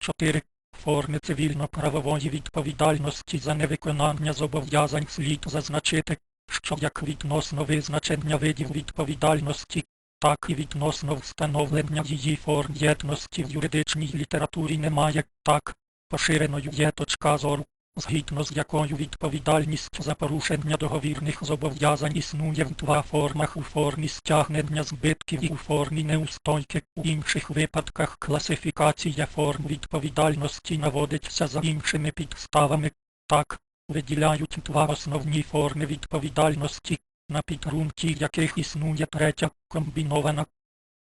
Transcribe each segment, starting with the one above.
4. Форми цивільно-правової відповідальності за невиконання зобов'язань слід зазначити, що як відносно визначення видів відповідальності, так і відносно встановлення її форм єдності в юридичній літературі немає, так, поширеною є точка зору, згідно з якою відповідальність за порушення договірних зобов'язань існує в два формах у формі стягнення збитків і у формі неустойки. У інших випадках класифікація форм відповідальності наводиться за іншими підставами. Так, виділяють два основні форми відповідальності, на підґрунті яких існує третя комбінована.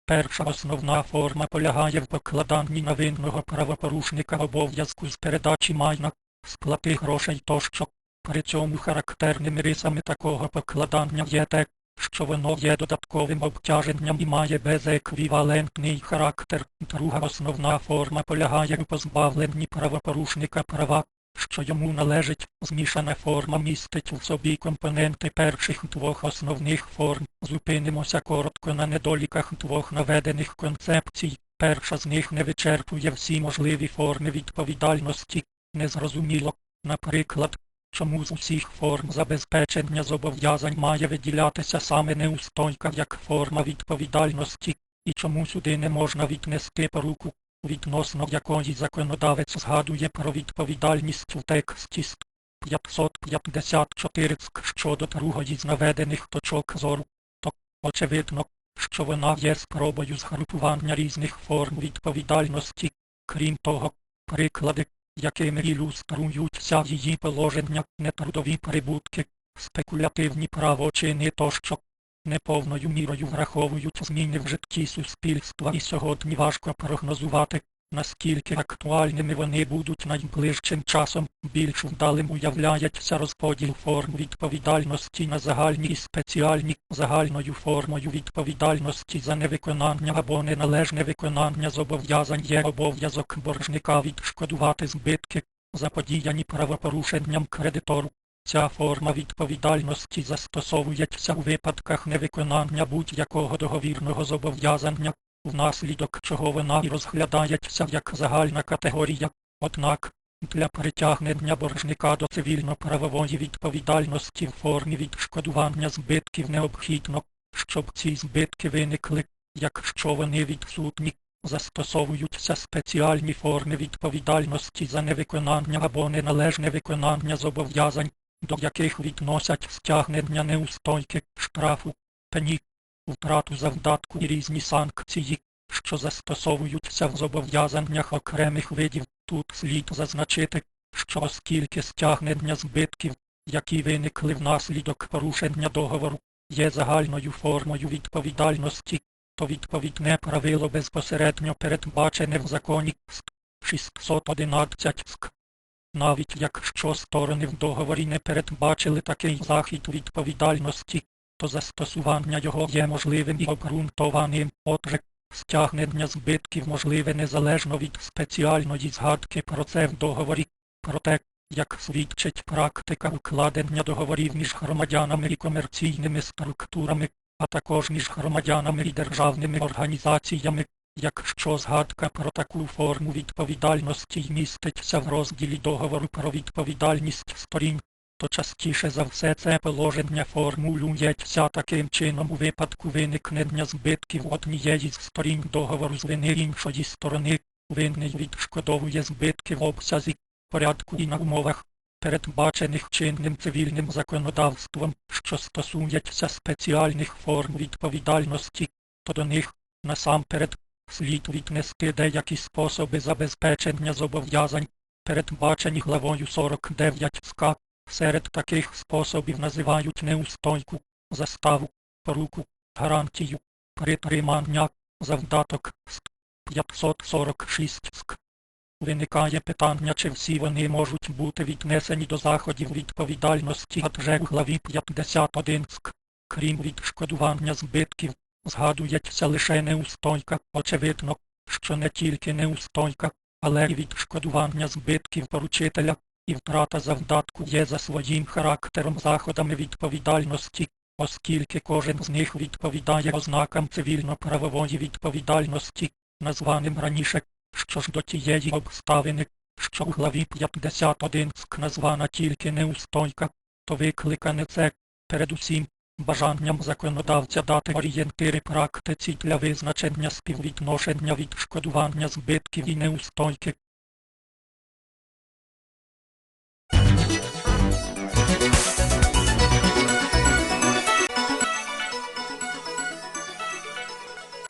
Перша основна форма полягає в покладанні на винного правопорушника обов'язку з передачі майна, сплати грошей тощо. При цьому характерними рисами такого покладання є те, що воно є додатковим обтяженням і має безеквівалентний характер. Друга основна форма полягає у позбавленні правопорушника права, що йому належить, змішана форма містить в собі компоненти перших двох основних форм. Зупинимося коротко на недоліках двох наведених концепцій. Перша з них не вичерпує всі можливі форми відповідальності. Незрозуміло, наприклад, чому з усіх форм забезпечення зобов'язань має виділятися саме неустойка як форма відповідальності, і чому сюди не можна віднести поруку, відносно якої законодавець згадує про відповідальність у тексті 554 ск щодо другої з наведених точок зору, то очевидно, що вона є спробою згрупування різних форм відповідальності, крім того, приклади, якими ілюструються її положення, нетрудові прибутки, спекулятивні правочини тощо, неповною мірою враховують зміни в житті суспільства і сьогодні важко прогнозувати, наскільки актуальними вони будуть найближчим часом, більш вдалим уявляється розподіл форм відповідальності на загальні і спеціальні, загальною формою відповідальності за невиконання або неналежне виконання зобов'язань є обов'язок боржника відшкодувати збитки, заподіяні правопорушенням кредитору. Ця форма відповідальності застосовується у випадках невиконання будь-якого договірного зобов'язання, внаслідок чого вона і розглядається як загальна категорія. Однак, для притягнення боржника до цивільно-правової відповідальності в формі відшкодування збитків необхідно, щоб ці збитки виникли, якщо вони відсутні, застосовуються спеціальні форми відповідальності за невиконання або неналежне виконання зобов'язань, до яких відносять стягнення неустойки, штрафу, пені, втрату завдатку і різні санкції, що застосовуються в зобов'язаннях окремих видів. Тут слід зазначити, що оскільки стягнення збитків, які виникли внаслідок порушення договору, є загальною формою відповідальності, то відповідне правило безпосередньо передбачене в законі ст. 611 ск. Навіть якщо сторони в договорі не передбачили такий захід відповідальності, то застосування його є можливим і обґрунтованим. Отже, стягнення збитків можливе незалежно від спеціальної згадки про це в договорі. Проте, як свідчить практика укладення договорів між громадянами і комерційними структурами, а також між громадянами і державними організаціями, якщо згадка про таку форму відповідальності міститься в розділі договору про відповідальність сторін, то частіше за все це положення формулюється таким чином у випадку виникнення збитків однієї з сторін договору з вини іншої сторони, винний відшкодовує збитки в обсязі, порядку і на умовах, передбачених чинним цивільним законодавством, що стосується спеціальних форм відповідальності, то до них, насамперед, слід віднести деякі способи забезпечення зобов'язань, передбачені главою 49 СК. Серед таких способів називають неустойку, заставу, поруку, гарантію, притримання, завдаток ст. 546 ск. Виникає питання, чи всі вони можуть бути віднесені до заходів відповідальності, адже у главі 51 ск. Крім відшкодування збитків, згадується лише неустойка, очевидно, що не тільки неустойка, але й відшкодування збитків поручителя і втрата завдатку є за своїм характером заходами відповідальності, оскільки кожен з них відповідає ознакам цивільно-правової відповідальності, названим раніше, Що ж до тієї обставини, що в главі 51 ск названа тільки неустойка, то викликане це, передусім, бажанням законодавця дати орієнтири практиці для визначення співвідношення відшкодування збитків і неустойки,